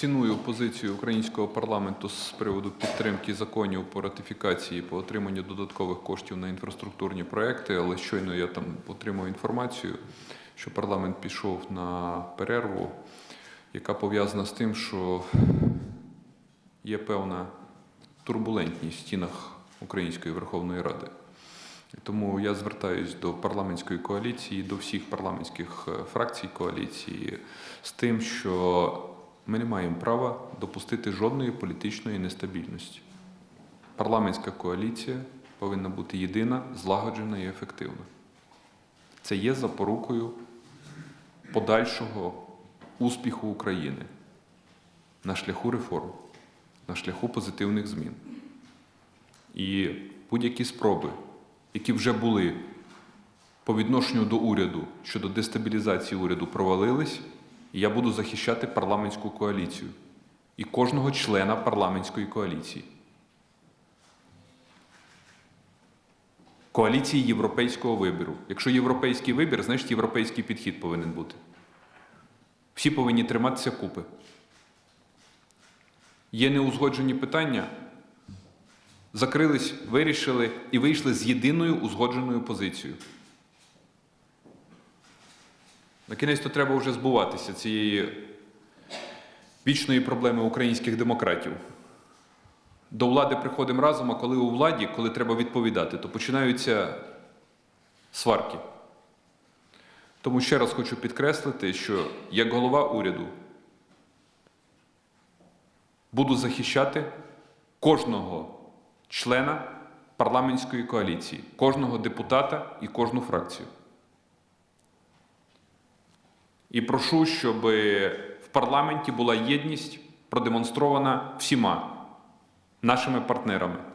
ціную позицію українського парламенту з приводу підтримки законів по ратифікації по отриманню додаткових коштів на інфраструктурні проекти, але щойно я там отримав інформацію, що парламент пішов на перерву, яка пов'язана з тим, що є певна турбулентність в стінах Української Верховної Ради. Тому я звертаюсь до парламентської коаліції, до всіх парламентських е, фракцій коаліції з тим, що ми не маємо права допустити жодної політичної нестабільності. Парламентська коаліція повинна бути єдина, злагоджена і ефективна. Це є запорукою подальшого успіху України на шляху реформ, на шляху позитивних змін. І будь-які спроби, які вже були по відношенню до уряду щодо дестабілізації уряду, провалились, і я буду захищати парламентську коаліцію і кожного члена парламентської коаліції. Коаліції європейського вибору. Якщо європейський вибір, значить європейський підхід повинен бути. Всі повинні триматися купи. Є неузгоджені питання, закрились, вирішили і вийшли з єдиною узгодженою позицією. На кінець то треба вже збуватися цієї вічної проблеми українських демократів. До влади приходимо разом, а коли у владі, коли треба відповідати, то починаються сварки. Тому ще раз хочу підкреслити, що як голова уряду буду захищати кожного члена парламентської коаліції, кожного депутата і кожну фракцію. І прошу, щоб в парламенті була єдність продемонстрована всіма нашими партнерами.